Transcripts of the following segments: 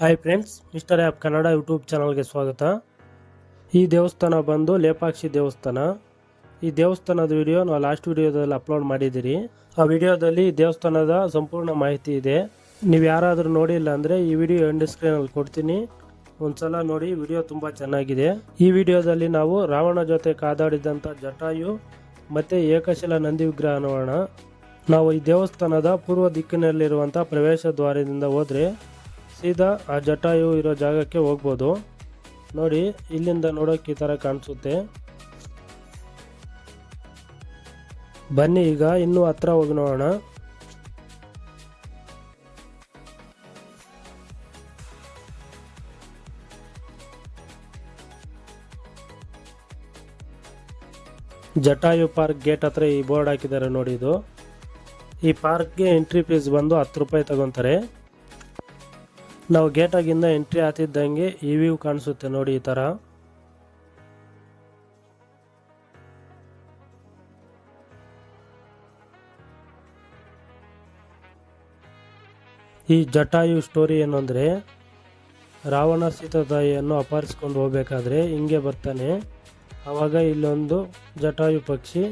Hi friends mister app Kannada YouTube ಚಾನಲ್ಗೆ ಸ್ವಾಗತ. ಈ ದೇವಸ್ಥಾನ ಬಂದು ಲೇಪಾಕ್ಷಿ ದೇವಸ್ಥಾನ. ಈ ದೇವಸ್ಥಾನದ ವಿಡಿಯೋ ನಾವು ಲಾಸ್ಟ್ ವಿಡಿಯೋದಲ್ಲಿ ಅಪ್ಲೋಡ್ ಮಾಡಿದ್ದೀರಿ. ಆ ವಿಡಿಯೋದಲ್ಲಿ ದೇವಸ್ಥಾನದ ಸಂಪೂರ್ಣ ಮಾಹಿತಿ ಇದೆ. ನೀವು ಯಾರಾದರೂ ನೋಡಿಲ್ಲ ಅಂದರೆ ಈ ವಿಡಿಯೋ ಎಂಡ್ ಸ್ಕ್ರೀನಲ್ಲಿ ಕೊಡ್ತೀನಿ. ಒಂದ್ಸಲ ನೋಡಿ ವಿಡಿಯೋ ತುಂಬ ಚೆನ್ನಾಗಿದೆ. ಈ ವಿಡಿಯೋದಲ್ಲಿ ನಾವು ರಾವಣ ಜೊತೆ ಕಾದಾಡಿದಂಥ ಜಟಾಯು ಮತ್ತು ಏಕಶಿಲ ನಂದಿ ವಿಗ್ರಹ ನೋಡೋಣ ನಾವು ಈ ದೇವಸ್ಥಾನದ ಪೂರ್ವ ದಿಕ್ಕಿನಲ್ಲಿರುವಂಥ ಪ್ರವೇಶ ದ್ವಾರದಿಂದ ಹೋದರೆ ಸೀದಾ ಆ ಜಟಾಯು ಇರೋ ಜಾಗಕ್ಕೆ ಹೋಗ್ಬೋದು. ನೋಡಿ, ಇಲ್ಲಿಂದ ನೋಡೋಕೆ ಈ ಥರ ಕಾಣಿಸುತ್ತೆ. ಬನ್ನಿ ಈಗ, ಇನ್ನೂ ಹತ್ರ ಹೋಗಿ ನೋಡೋಣ. ಜಟಾಯು ಪಾರ್ಕ್ ಗೇಟ್ ಹತ್ರ ಈ ಬೋರ್ಡ್ ಹಾಕಿದ್ದಾರೆ ನೋಡಿ ಇದು. ಈ ಪಾರ್ಕ್ಗೆ ಎಂಟ್ರಿ ಫೀಸ್ ಬಂದು ಹತ್ತು ರೂಪಾಯಿ ತಗೊತಾರೆ. ನಾವು ಗೇಟಾಗಿಂದ ಎಂಟ್ರಿ ಆಗ್ತಿದ್ದಂಗೆ ಈ ವ್ಯೂ ಕಾಣಿಸುತ್ತೆ ನೋಡಿ ಈ ಥರ ಈ ಜಟಾಯು ಸ್ಟೋರಿ ಏನು ಅಂದರೆ, ರಾವಣ ಸೀತಾತಾಯಿಯನ್ನು ಅಪಹರಿಸ್ಕೊಂಡು ಹೋಗ್ಬೇಕಾದ್ರೆ ಹಿಂಗೆ ಬರ್ತಾನೆ. ಆವಾಗ ಇಲ್ಲೊಂದು ಜಟಾಯು ಪಕ್ಷಿ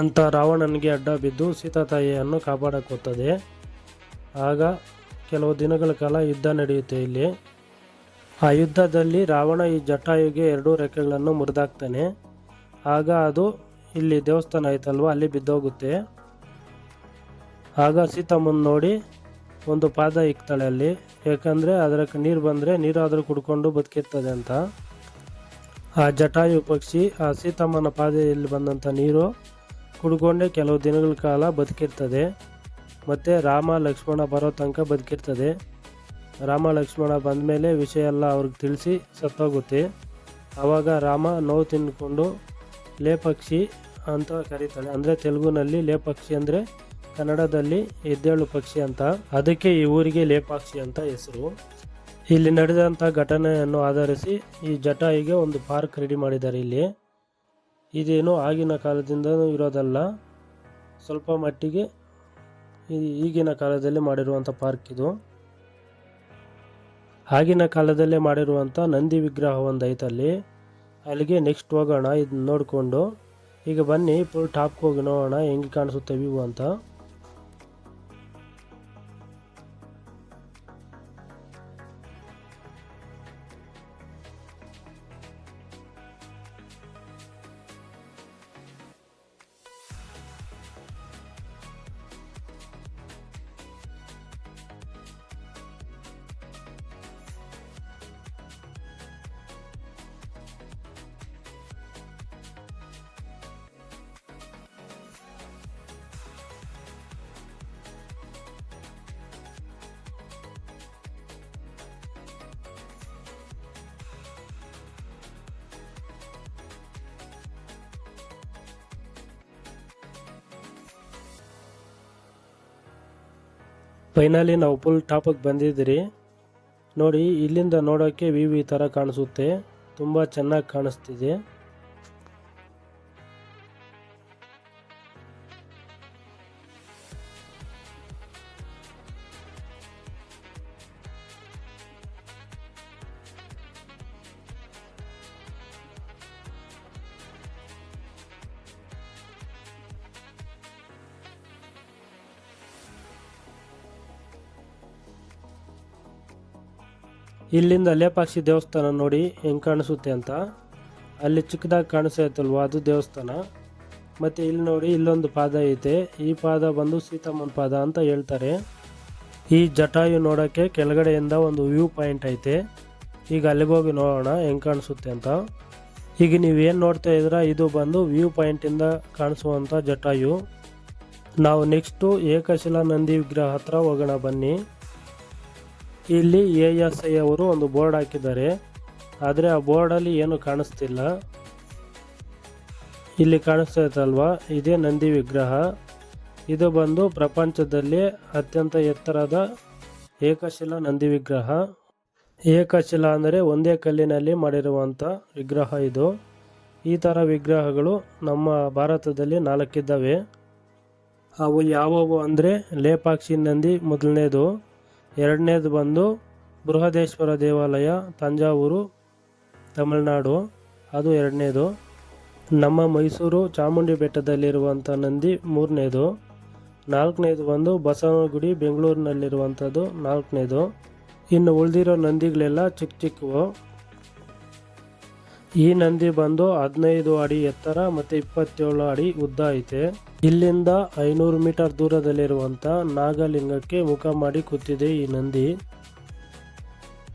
ಅಂತ ರಾವಣನಿಗೆ ಅಡ್ಡ ಬಿದ್ದು ಸೀತಾತಾಯಿಯನ್ನು ಕಾಪಾಡಕ್ಕೆ ಹೋಗ್ತದೆ. ಆಗ ಕೆಲವು ದಿನಗಳ ಕಾಲ ಯುದ್ಧ ನಡೆಯುತ್ತೆ ಇಲ್ಲಿ. ಆ ಯುದ್ಧದಲ್ಲಿ ರಾವಣ ಈ ಜಟಾಯುಗೆ ಎರಡೂ ರೆಕ್ಕೆಗಳನ್ನು ಮುರಿದಾಕ್ತಾನೆ. ಆಗ ಅದು ಇಲ್ಲಿ ದೇವಸ್ಥಾನ ಆಯ್ತಲ್ವ ಅಲ್ಲಿ ಬಿದ್ದೋಗುತ್ತೆ. ಆಗ ಸೀತಮ್ಮನ ನೋಡಿ ಒಂದು ಪಾದ ಇಕ್ತಾಳೆ ಅಲ್ಲಿ. ಯಾಕಂದರೆ ಅದಕ್ಕೆ ನೀರು ಬಂದರೆ ನೀರಾದರೂ ಕುಡ್ಕೊಂಡು ಬದುಕಿರ್ತದೆ ಅಂತ. ಆ ಜಟಾಯು ಪಕ್ಷಿ, ಆ ಸೀತಮ್ಮನ ಪಾದೆಯಲ್ಲಿ ಬಂದಂಥ ನೀರು ಕುಡ್ಕೊಂಡೆ ಕೆಲವು ದಿನಗಳ ಕಾಲ ಬದುಕಿರ್ತದೆ. ಮತ್ತು ರಾಮ ಲಕ್ಷ್ಮಣ ಬರೋ ತನಕ ಬದುಕಿರ್ತದೆ. ರಾಮ ಲಕ್ಷ್ಮಣ ಬಂದ ಮೇಲೆ ವಿಷಯ ಎಲ್ಲ ಅವ್ರಿಗೆ ತಿಳಿಸಿ ಸತ್ತೋಗುತ್ತೆ. ಆವಾಗ ರಾಮ ನೋವು ತಿಂದ್ಕೊಂಡು ಲೇಪಕ್ಷಿ ಅಂತ ಕರೀತಾಳೆ. ಅಂದರೆ ತೆಲುಗುನಲ್ಲಿ ಲೇಪಕ್ಷಿ ಅಂದರೆ ಕನ್ನಡದಲ್ಲಿ ಎದ್ದೇಳು ಪಕ್ಷಿ ಅಂತ. ಅದಕ್ಕೆ ಈ ಊರಿಗೆ ಲೇಪಾಕ್ಷಿ ಅಂತ ಹೆಸರು. ಇಲ್ಲಿ ನಡೆದಂಥ ಘಟನೆಯನ್ನು ಆಧರಿಸಿ ಈ ಜಟಾಯಿಗೆ ಒಂದು ಪಾರ್ಕ್ ರೆಡಿ ಮಾಡಿದ್ದಾರೆ ಇಲ್ಲಿ. ಇದೇನು ಆಗಿನ ಕಾಲದಿಂದನೂ ಇರೋದಲ್ಲ. ಸ್ವಲ್ಪ ಮಟ್ಟಿಗೆ ಈಗಿನ ಕಾಲದಲ್ಲಿ ಮಾಡಿರುವಂಥ ಪಾರ್ಕ್ ಇದು. ಆಗಿನ ಕಾಲದಲ್ಲೇ ಮಾಡಿರುವಂಥ ನಂದಿ ವಿಗ್ರಹ ಒಂದು ಅಲ್ಲಿ. ಅಲ್ಲಿಗೆ ನೆಕ್ಸ್ಟ್ ಹೋಗೋಣ, ಇದು ನೋಡಿಕೊಂಡು. ಈಗ ಬನ್ನಿ ಫುಲ್ ಟಾಪ್ಗೆ ಹೋಗಿ ನೋಡೋಣ, ಹೆಂಗೆ ಕಾಣಿಸುತ್ತೆ ವ್ಯೂ ಅಂತ. ಫೈನಲಿ ನಾವು ಫುಲ್ ಟಾಪಿಗೆ ಬಂದಿದ್ದೀರಿ. ನೋಡಿ ಇಲ್ಲಿಂದ ನೋಡೋಕ್ಕೆ ವಿ ವಿ ಥರ ಕಾಣಿಸುತ್ತೆ. ತುಂಬ ಚೆನ್ನಾಗಿ ಕಾಣಿಸ್ತಿದೆ. ಇಲ್ಲಿಂದ ಲೇಪಾಕ್ಷಿ ದೇವಸ್ಥಾನ ನೋಡಿ ಹೆಂಗೆ ಕಾಣಿಸುತ್ತೆ ಅಂತ. ಅಲ್ಲಿ ಚಿಕ್ಕದಾಗಿ ಕಾಣಿಸ್ತಲ್ವ ಅದು ದೇವಸ್ಥಾನ. ಮತ್ತು ಇಲ್ಲಿ ನೋಡಿ ಇಲ್ಲೊಂದು ಪಾದ ಐತೆ. ಈ ಪಾದ ಬಂದು ಸೀತಮ್ಮನ ಪಾದ ಅಂತ ಹೇಳ್ತಾರೆ. ಈ ಜಟಾಯು ನೋಡೋಕ್ಕೆ ಕೆಳಗಡೆಯಿಂದ ಒಂದು ವ್ಯೂ ಪಾಯಿಂಟ್ ಐತೆ. ಈಗ ಅಲ್ಲಿಗೆ ಹೋಗಿ ನೋಡೋಣ ಹೆಂಗೆ ಕಾಣಿಸುತ್ತೆ ಅಂತ. ಈಗ ನೀವೇನು ನೋಡ್ತಾ ಇದ್ದೀರಾ, ಇದು ಬಂದು ವ್ಯೂ ಪಾಯಿಂಟಿಂದ ಕಾಣಿಸುವಂಥ ಜಟಾಯು. ನಾವು ನೆಕ್ಸ್ಟು ಏಕಶಿಲಾ ನಂದಿ ವಿಗ್ರಹ ಹತ್ರ ಹೋಗೋಣ ಬನ್ನಿ. ಇಲ್ಲಿ ಎ ಎಸ್ ಐ ಅವರು ಒಂದು ಬೋರ್ಡ್ ಹಾಕಿದ್ದಾರೆ. ಆದರೆ ಆ ಬೋರ್ಡಲ್ಲಿ ಏನು ಕಾಣಿಸ್ತಿಲ್ಲ. ಇಲ್ಲಿ ಕಾಣಿಸ್ತಾ ಇತ್ತಲ್ವಾ ಇದೇ ನಂದಿ ವಿಗ್ರಹ. ಇದು ಬಂದು ಪ್ರಪಂಚದಲ್ಲಿ ಅತ್ಯಂತ ಎತ್ತರದ ಏಕಶಿಲಾ ನಂದಿ ವಿಗ್ರಹ. ಏಕಶಿಲಾ ಅಂದರೆ ಒಂದೇ ಕಲ್ಲಿನಲ್ಲಿ ಮಾಡಿರುವಂಥ ವಿಗ್ರಹ ಇದು. ಈ ಥರ ವಿಗ್ರಹಗಳು ನಮ್ಮ ಭಾರತದಲ್ಲಿ ನಾಲ್ಕಿದ್ದಾವೆ. ಅವು ಯಾವುವು ಅಂದರೆ ಲೇಪಾಕ್ಷಿ ನಂದಿ ಮೊದಲನೇದು. ಎರಡನೇದು ಬಂದು ಬೃಹದೇಶ್ವರ ದೇವಾಲಯ, ತಂಜಾವೂರು, ತಮಿಳುನಾಡು. ಅದು ಎರಡನೇದು. ನಮ್ಮ ಮೈಸೂರು ಚಾಮುಂಡಿ ಬೆಟ್ಟದಲ್ಲಿರುವಂಥ ನಂದಿ ಮೂರನೇದು. ನಾಲ್ಕನೇದು ಬಂದು ಬಸವನಗುಡಿ ಬೆಂಗಳೂರಿನಲ್ಲಿರುವಂಥದ್ದು ನಾಲ್ಕನೇದು. ಇನ್ನು ಉಳಿದಿರೋ ನಂದಿಗಳೆಲ್ಲ ಚಿಕ್ಕ ಚಿಕ್ಕವು. ಈ ನಂದಿ ಬಂದು ಹದಿನೈದು ಅಡಿ ಎತ್ತರ ಮತ್ತು ಇಪ್ಪತ್ತೇಳು ಅಡಿ ಉದ್ದ ಐತೆ. ಇಲ್ಲಿಂದ ಐನೂರು ಮೀಟರ್ ದೂರದಲ್ಲಿರುವಂಥ ನಾಗಲಿಂಗಕ್ಕೆ ಮುಖ ಮಾಡಿ ಕೂತಿದೆ ಈ ನಂದಿ.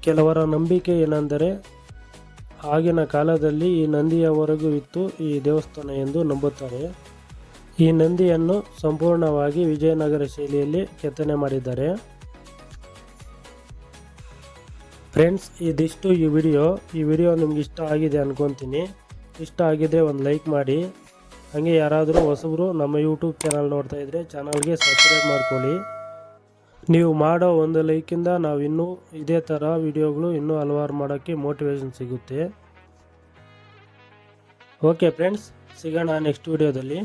ಕೆಲವರ ನಂಬಿಕೆ ಏನೆಂದರೆ, ಆಗಿನ ಕಾಲದಲ್ಲಿ ಈ ನಂದಿಯವರೆಗೂ ಇತ್ತು, ಈ ದೇವಸ್ಥಾನ ಎಂದು ನಂಬುತ್ತಾರೆ. ಈ ನಂದಿಯನ್ನು ಸಂಪೂರ್ಣವಾಗಿ ವಿಜಯನಗರ ಶೈಲಿಯಲ್ಲಿ ಕೆತ್ತನೆ ಮಾಡಿದ್ದಾರೆ. ಫ್ರೆಂಡ್ಸ್ ಇದಿಷ್ಟು ಈ ವಿಡಿಯೋ ಈ ವಿಡಿಯೋ ನಿಮ್ಗೆ ಇಷ್ಟ ಆಗಿದೆ ಅನ್ಕೊತೀನಿ. ಇಷ್ಟ ಆಗಿದ್ರೆ ಒಂದು ಲೈಕ್ ಮಾಡಿ. ಹಾಗೆ ಯಾರಾದರೂ ಹೊಸಬರು ನಮ್ಮ ಯೂಟ್ಯೂಬ್ ಚಾನಲ್ ನೋಡ್ತಾ ಇದ್ದರೆ ಚಾನಲ್ಗೆ ಸಬ್ಸ್ಕ್ರೈಬ್ ಮಾಡ್ಕೊಳ್ಳಿ. ನೀವು ಮಾಡೋ ಒಂದು ಲೈಕಿಂದ ನಾವು ಇನ್ನೂ ಇದೇ ಥರ ವಿಡಿಯೋಗಳು ಇನ್ನೂ ಹಲವಾರು ಮಾಡೋಕ್ಕೆ ಮೋಟಿವೇಶನ್ ಸಿಗುತ್ತೆ. ಓಕೆ ಫ್ರೆಂಡ್ಸ್ ಸಿಗೋಣ ನೆಕ್ಸ್ಟ್ ವಿಡಿಯೋದಲ್ಲಿ